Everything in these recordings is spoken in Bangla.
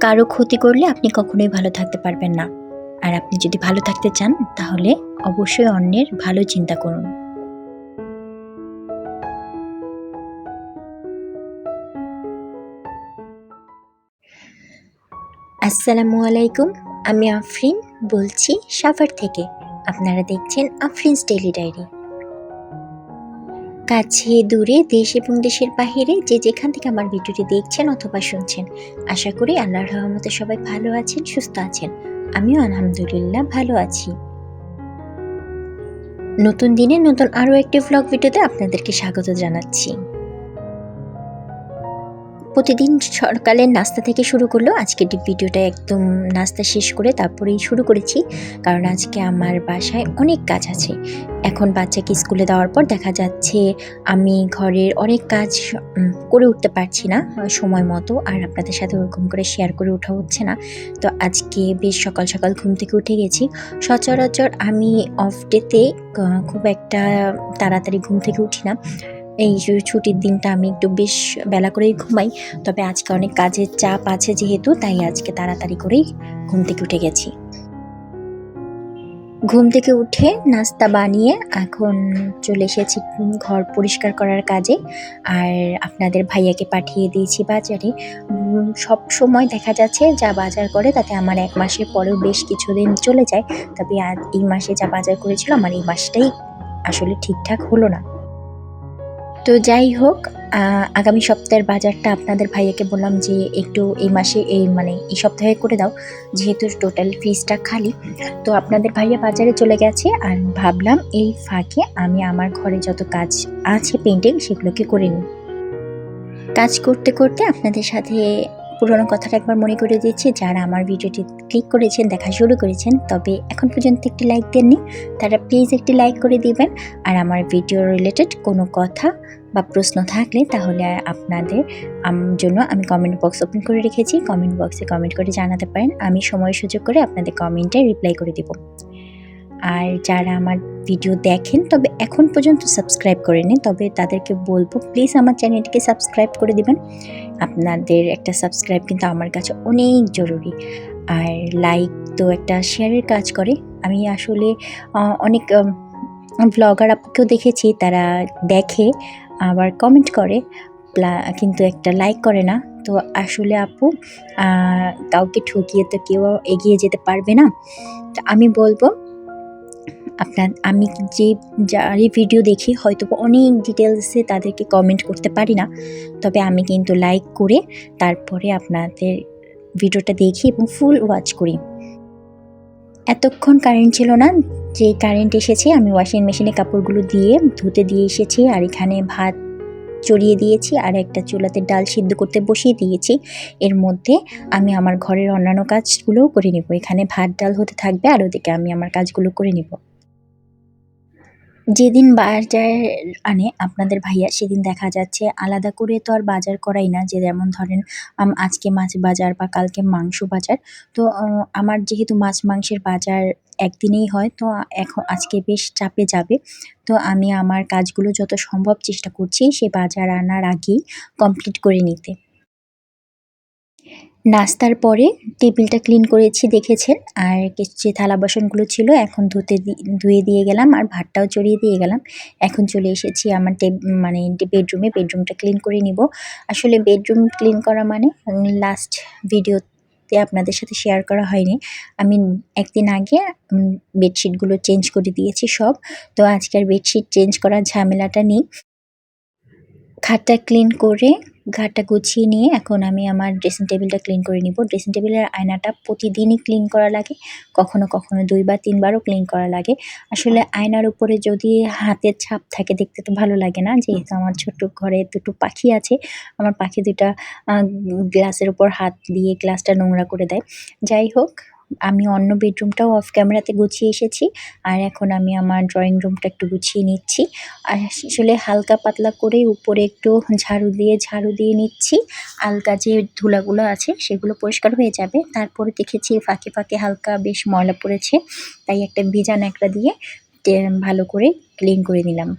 কারও ক্ষতি করলে আপনি কখনোই ভালো থাকতে পারবেন না। আর আপনি যদি ভালো থাকতে চান, তাহলে অবশ্যই অন্যের ভালো চিন্তা করুন। আসসালামু আলাইকুম, আমি আফরিন, বলছি সাভার থেকে। আপনারা দেখছেন আফরিনস ডেলি ডায়েরি। কাছে, দূরে, দেশ এবং দেশের বাহিরে যে যেখান থেকে আমার ভিডিওটি দেখছেন অথবা শুনছেন, আশা করি আল্লাহর রহমতে সবাই ভালো আছেন, সুস্থ আছেন। আমিও আলহামদুলিল্লাহ ভালো আছি। নতুন দিনে নতুন আরও একটি ভ্লগ ভিডিওতে আপনাদেরকে স্বাগত জানাচ্ছি। প্রতিদিন সকালের নাস্তা থেকে শুরু করল। আজকের ভিডিওটা একদম নাস্তা শেষ করে তারপরেই শুরু করেছি, কারণ আজকে আমার বাসায় অনেক কাজ আছে। এখন বাচ্চাকে স্কুলে দেওয়ার পর দেখা যাচ্ছে আমি ঘরের অনেক কাজ করে উঠতে পারছি না সময় মতো, আর আপনাদের সাথে ওরকম করে শেয়ার করে ওঠা হচ্ছে না। তো আজকে বেশ সকাল সকাল ঘুম থেকে উঠে গেছি। সচরাচর আমি অফ ডেতে খুব একটা তাড়াতাড়ি ঘুম থেকে উঠি না। এই ছুটির দিনটা আমি একটু বেশ বেলা করেই ঘুমাই, তবে আজকে অনেক কাজের চাপ আছে যেহেতু, তাই আজকে তাড়াতাড়ি করেই ঘুম থেকে উঠে গেছি। ঘুম থেকে উঠে নাস্তা বানিয়ে এখন চলে এসেছি ঘর পরিষ্কার করার কাজে, আর আপনাদের ভাইয়াকে পাঠিয়ে দিয়েছি বাজারে। সব সময় দেখা যাচ্ছে যা বাজার করে তাতে আমার এক মাসের পরেও বেশ কিছুদিন চলে যায়, তবে এই মাসে যা বাজার করেছিল আমার এই মাসটাই আসলে ঠিকঠাক হলো না। তো যাই হোক আগামী সপ্তাহের বাজারটা আপনাদের ভাইয়াকে বললাম যে একটু এই মাসে, এই মানে এই সপ্তাহে করে দাও, যেহেতু টোটাল ফিজটা খালি। তো আপনাদের ভাইয়া বাজারে চলে গেছে আর ভাবলাম এই ফাঁকে আমি আমার ঘরে যত কাজ আছে পেন্টিং সেগুলোকে করে নিই। কাজ করতে করতে আপনাদের সাথে পুরোনো কথাটা একবার মনে করে দিচ্ছি, যারা আমার ভিডিওটি ক্লিক করেছেন, দেখা শুরু করেছেন, তবে এখন পর্যন্ত একটি লাইক দেননি, তারা প্লিজ একটি লাইক করে দিবেন, আর আমার ভিডিও রিলেটেড কোনো কথা বা প্রশ্ন থাকলে তাহলে আপনাদের জন্য আমি কমেন্ট বক্স ওপেন করে রেখেছি। কমেন্ট বক্সে কমেন্ট করে জানাতে পারেন। আমি সময় সুযোগ করে আপনাদের কমেন্টে রিপ্লাই করে দেব। আর যারা আমার ভিডিও দেখেন, তবে এখন পর্যন্ত সাবস্ক্রাইব করে করেনি তবে তাদেরকে বলব প্লিজ আমার চ্যানেলটিকে সাবস্ক্রাইব করে দিবেন। আপনাদের একটা সাবস্ক্রাইব কিন্তু আমার কাছে অনেক জরুরি। আর লাইক তো একটা শেয়ারের কাজ করে। আমি আসলে অনেক ব্লগার আপুকেও দেখেছি, তারা দেখে আবার কমেন্ট করে কিন্তু একটা লাইক করে না। তো আসলে আপু কাউকে ঠকিয়ে তো কেউ এগিয়ে যেতে পারবে না। তো আমি বলব, আপনার, আমি যে যারই ভিডিও দেখি হয়তো অনেক ডিটেলসে তাদেরকে কমেন্ট করতে পারি না। তবে আমি কিন্তু লাইক করে তারপরে আপনাদের ভিডিওটা দেখি এবং ফুল ওয়াচ করি। এতক্ষণ কারেন্ট ছিল না যে কারেন্ট এসেছে, আমি ওয়াশিং মেশিনে কাপড়গুলো দিয়ে ধুতে দিয়ে এসেছি, আর এখানে ভাত চড়িয়ে দিয়েছি, আর একটা চুলাতে ডাল সিদ্ধ করতে বসিয়ে দিয়েছি। এর মধ্যে আমি আমার ঘরের অন্যান্য কাজগুলোও করে নিব। এখানে ভাত, ডাল হতে থাকবে, আর ওদিকে আমি আমার কাজগুলো করে নিব। যেদিন বাজার আনে, আপনাদের ভাইয়া, সেদিন দেখা যাচ্ছে, আলাদা করে তো আর বাজার করাই না। যে যেমন ধরেন আজকে মাছ বাজার বা কালকে মাংস বাজার। তো আমার যেহেতু মাছ, মাংসের বাজার একদিনেই হয়। তো এখন আজকে বেশ চাপে যাবে। তো আমি আমার কাজগুলো যত সম্ভব চেষ্টা করছি সে বাজার আনার আগেই কমপ্লিট করে নিতে। নাস্তার পরে টেবিলটা ক্লিন করেছি, দেখেছেন? আর যে থালা বাসনগুলো ছিল এখন ধুতে ধুয়ে দিয়ে গেলাম আর ভাতটাও চড়িয়ে দিয়ে গেলাম। এখন চলে এসেছি আমার মানে বেডরুমে বেডরুমটা ক্লিন করে নিব। আসলে বেডরুম ক্লিন করা মানে লাস্ট ভিডিওতে আপনাদের সাথে শেয়ার করা হয়নি। আমি একদিন আগে বেডশিটগুলো চেঞ্জ করে দিয়েছি সব। তো আজকের বেডশিট চেঞ্জ করার ঝামেলাটা নেই। খাটটা ক্লিন করে ঘাটটা গুছিয়ে নিয়ে এখন আমি আমার ড্রেসিং টেবিলটা ক্লিন করে নিব। ড্রেসিং টেবিলের আয়নাটা প্রতিদিনই ক্লিন করা লাগে, কখনো কখনো দুইবার তিনবারও ক্লিন করা লাগে। আসলে আয়নার উপরে যদি হাতের ছাপ থাকে, দেখতে তো ভালো লাগে না। যেহেতু আমার ছোট্ট ঘরে দুটো পাখি আছে, আমার পাখি দুটা গ্লাসের উপর হাত দিয়ে গ্লাসটা নোংরা করে দেয়। যাই হোক আমি অন্য বেডরুমটাও অফ ক্যামেরাতে গুছিয়ে এসেছি। আর এখন আমি আমার ড্রয়িং রুমটা একটু গুছিয়ে নিচ্ছি। আর আসলে হালকা পাতলা করে উপরে একটু ঝাড়ু দিয়ে ঝাড়ু দিয়ে নিচ্ছি। হালকা যে ধুলাগুলো আছে, সেগুলো পরিষ্কার হয়ে যাবে। তারপরে দেখেছি ফাঁকে ফাঁকে হালকা বেশ ময়লা পড়েছে। তাই একটা ভেজা ন্যাকড়া দিয়ে ভালো করে ক্লিন করে নিলাম।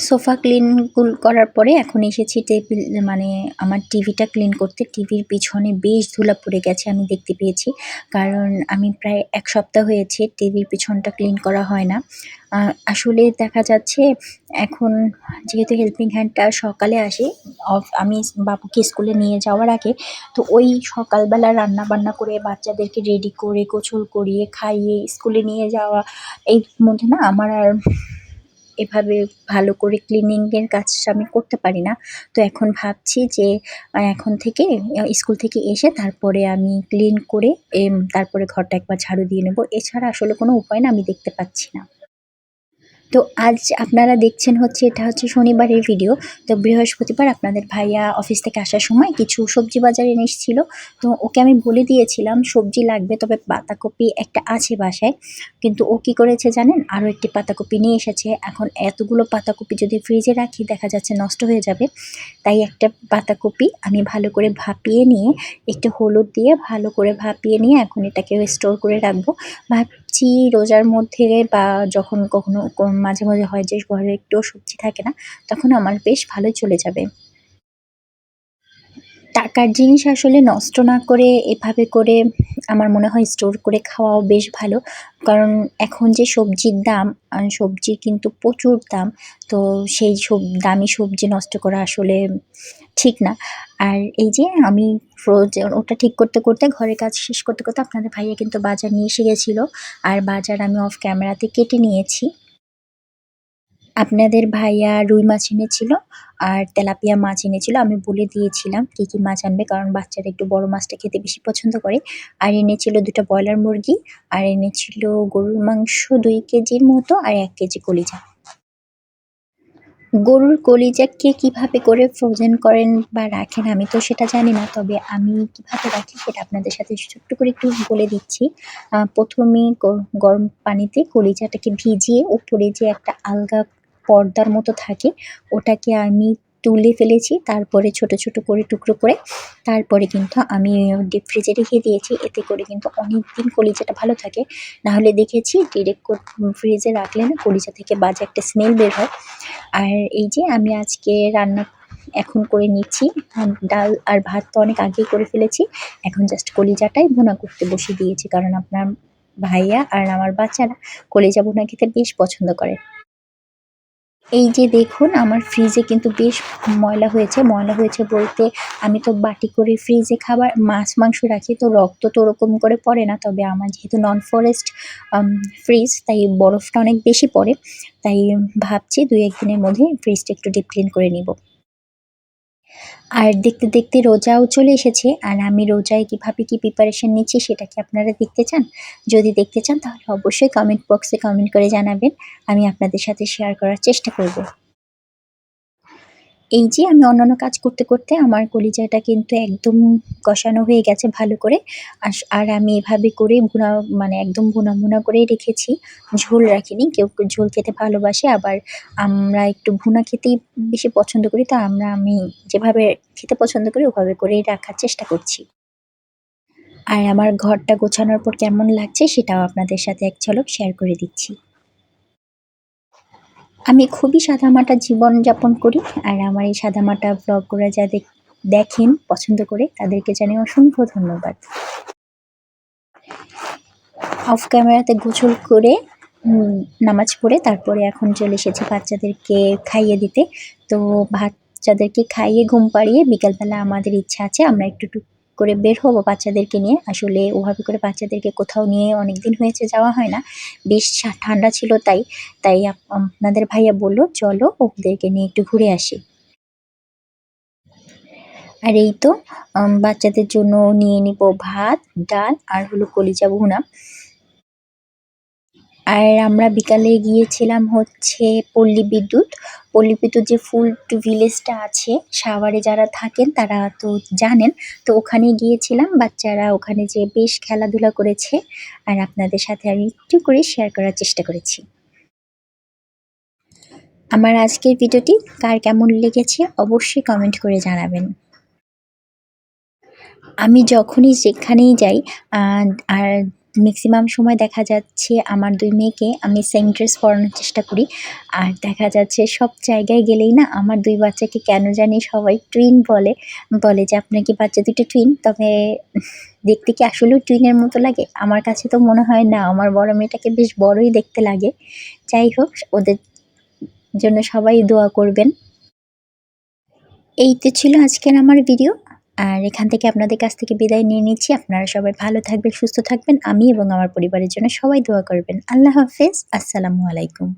সোফা ক্লিন করার পরে এখন এসেছি টেবিল মানে আমার টিভিটা ক্লিন করতে। টিভির পিছনে বেশ ধুলা পড়ে গেছে, আমি দেখতে পেয়েছি। কারণ আমি প্রায় এক সপ্তাহ হয়েছে টিভির পিছনটা ক্লিন করা হয় না। আসলে দেখা যাচ্ছে এখন যেহেতু হেল্পিং হ্যান্ডটা সকালে আসে, অফ- আমি বাবুকে স্কুলে নিয়ে যাওয়ার আগে তো ওই সকালবেলা রান্না বান্না করে বাচ্চাদেরকে রেডি করে গোছল করিয়ে খাইয়ে স্কুলে নিয়ে যাওয়া এই মধ্যে না আমার আর এভাবে ভালো করে ক্লিনিংয়ের কাজ আমি করতে পারি না। তো এখন ভাবছি যে এখন থেকে স্কুল থেকে এসে তারপরে আমি ক্লিন করে তারপরে ঘরটা একবার ঝাড়ু দিয়ে নেব। এছাড়া আসলে কোনো উপায় না, আমি দেখতে পাচ্ছি না। তো আজ আপনারা দেখছেন হচ্ছে, এটা হচ্ছে শনিবারের ভিডিও তো বৃহস্পতিবার আপনাদের ভাইয়া অফিস থেকে আসার সময় কিছু সবজি বাজারে এনে এসেছিল। তো ওকে আমি বলে দিয়েছিলাম, সবজি লাগবে, তবে পাতাকপি একটা আছে বাসায়। কিন্তু ও কি করেছে জানেন? আরও একটি পাতাকপি নিয়ে এসেছে। এখন এতগুলো পাতাকপি যদি ফ্রিজে রাখি, দেখা যাচ্ছে নষ্ট হয়ে যাবে। তাই একটা পাতাকপি আমি ভালো করে ভাপিয়ে নিয়ে, একটু হলুদ দিয়ে ভালো করে ভাপিয়ে নিয়ে এখন এটাকে স্টোর করে রাখব। ভাবছি রোজার মধ্যে বা যখন কখনো মাঝে মাঝে হয় যে ঘরে একটুও সবজি থাকে না তখন আমার বেশ ভালো চলে যাবে। টাকার জিনিস আসলে নষ্ট না করে এভাবে করে আমার মনে হয় স্টোর করে খাওয়াও বেশ ভালো। কারণ এখন যে সবজির দাম আহ, সবজির কিন্তু প্রচুর দাম তো সেই সব দামি সবজি নষ্ট করা আসলে ঠিক না। আর এই যে আমি ফ্রোজেন ওটা ঠিক করতে করতে ঘরের কাজ শেষ করতে করতে আপনাদের ভাইয়া কিন্তু বাজার নিয়ে এসে গেছিল। আর বাজার আমি অফ ক্যামেরাতে কেটে নিয়েছি। আপনাদের ভাইয়া রুই মাছ এনেছিল আর তেলাপিয়া মাছ এনেছিল, আমি বলে দিয়েছিলাম কী কী মাছ আনবে কারণ বাচ্চারা একটু বড় মাছটা খেতে বেশি পছন্দ করে। আর এনেছিল দুটো ব্রয়লার মুরগি, আর এনেছিল গরুর মাংস দুই কেজির মতো আর এক কেজি কলিজা। গরুর কলিজাকে কীভাবে করে ফ্রোজেন করেন বা রাখেন আমি তো সেটা জানি না, তবে আমি কীভাবে রাখি সেটা আপনাদের সাথে ছোট্ট করে একটু বলে দিচ্ছি। প্রথমে গরম পানিতে কলিজাটাকে ভিজিয়ে উপরে যে একটা আলগা পর্দার মতো থাকে, ওটাকে আমি তুলে ফেলেছি, তারপরে ছোট ছোট করে টুকরো করে, তারপরে কিন্তু আমি ডিপ ফ্রিজে রেখে দিয়েছি, এতে করে কিন্তু অনেক দিন কলিজাটা ভালো থাকে। না হলে দেখেছি ডিরেক্ট ফ্রিজে রাখলে না কলিজা থেকে বাজে একটা স্মেল বের হয়। আর এই যে আমি আজকে রান্না এখন করে নিচ্ছি ডাল আর ভাত তো অনেক আগেই করে ফেলেছি, এখন জাস্ট কলিজাটাই ভুনা করতে বসে দিয়েছি, কারণ আপনার ভাইয়া আর আমার বাচ্চারা কলিজা ভুনা খেতে বেশ পছন্দ করে। এই যে দেখুন, আমার ফ্রিজে কিন্তু বেশ ময়লা হয়েছে। ময়লা হয়েছে বলতে আমি তো বাটি করে ফ্রিজে খাবার, মাছ, মাংস রাখি তো রক্ত তো ওরকম করে পড়ে না। তবে আমার যেহেতু নন ফরেস্ট ফ্রিজ তাই বরফটা অনেক বেশি পড়ে। তাই ভাবছি দুই একদিনের মধ্যে ফ্রিজটা একটু ডিপ ক্লিন করে নিব। আর দেখতে দেখতে রোজাও চলে এসেছে আর আমি রোজায় কীভাবে কি প্রিপারেশন নিচ্ছি সেটা কি আপনারা দেখতে চান? যদি দেখতে চান তাহলে অবশ্যই কমেন্ট বক্সে কমেন্ট করে জানাবেন। আমি আপনাদের সাথে শেয়ার করার চেষ্টা করব। এই যে আমি অন্যান্য কাজ করতে করতে আমার কলিজাটা কিন্তু একদম কষানো হয়ে গেছে ভালো করে। আর আমি এভাবে করে ভুনা মানে একদম ভুনা ভুনা করেই রেখেছি। ঝোল রাখিনি, কেউ ঝোল খেতে ভালোবাসে, আবার আমরা একটু ভুনা খেতেই বেশি পছন্দ করি, তো আমরা, আমি যেভাবে খেতে পছন্দ করি, ওভাবে করেই রাখার চেষ্টা করছি। আর আমার ঘরটা গোছানোর পর কেমন লাগছে, সেটাও আপনাদের সাথে এক ঝলক শেয়ার করে দিচ্ছি। আমি খুবই সাদামাটা জীবনযাপন করি আর আমার এই সাদামাটা ব্লগগুলো যা দেখ- দেখেন, পছন্দ করে, তাদেরকে জানাই অসংখ্য ধন্যবাদ। অফ ক্যামেরাতে গোসল করে নামাজ পড়ে, তারপরে এখন চলে এসেছি বাচ্চাদেরকে খাইয়ে দিতে। তো বাচ্চাদেরকে খাইয়ে ঘুম পাড়িয়ে বিকালবেলা আমাদের ইচ্ছা আছে, আমরা একটু করে বের হব বাচ্চাদেরকে নিয়ে। আসলে ওভাবে করে বাচ্চাদেরকে কোথাও নিয়ে অনেক দিন হয়েছে যাওয়া হয় না। বেশ ঠান্ডা ছিল তাই তাই আপ- আপনাদের ভাইয়া বলল, চলো ওদেরকে নিয়ে একটু ঘুরে আসি। আর এই তো বাচ্চাদের জন্য নিয়ে নিব ভাত, ডাল আর হলো কলিজা ভুনা। আর আমরা বিকালে গিয়েছিলাম হচ্ছে পল্লী বিদ্যুৎ। পল্লী বিদ্যুৎ যে ফুল টু ভিলেজটা আছে, সাভারে যারা থাকেন তারা তো জানেন। তো ওখানে গিয়েছিলাম, বাচ্চারা ওখানে যে বেশ খেলাধুলা করেছে। আর আপনাদের সাথে আমি একটু করে শেয়ার করার চেষ্টা করেছি। আমার আজকের ভিডিওটি কার কেমন লেগেছে অবশ্যই কমেন্ট করে জানাবেন। আমি যখনই যেখানেই যাই আর ম্যাক্সিমাম সময় দেখা যাচ্ছে আমার দুই মেয়েকে আমি সেম ড্রেস পরানোর চেষ্টা করি। আর দেখা যাচ্ছে সব জায়গায় গেলেই না আমার দুই বাচ্চাকে কেন জানি সবাই টুইন বলে বলে যে আপনার কি বাচ্চা দুটো টুইন তবে দেখতে কি আসলেও টুইনের মতো লাগে? আমার কাছে তো মনে হয় না, আমার বড় মেয়েটাকে বেশ বড়ই দেখতে লাগে। যাই হোক, ওদের জন্য সবাই দোয়া করবেন। এই তো ছিল আজকের আমার ভিডিও আর এখান থেকে আপনাদের কাছ থেকে বিদায় নিয়ে নিচ্ছি। আপনারা সবাই ভালো থাকবেন, সুস্থ থাকবেন। আমি এবং আমার পরিবারের জন্য সবাই দোয়া করবেন। আল্লাহ হাফেজ। আসসালামু আলাইকুম।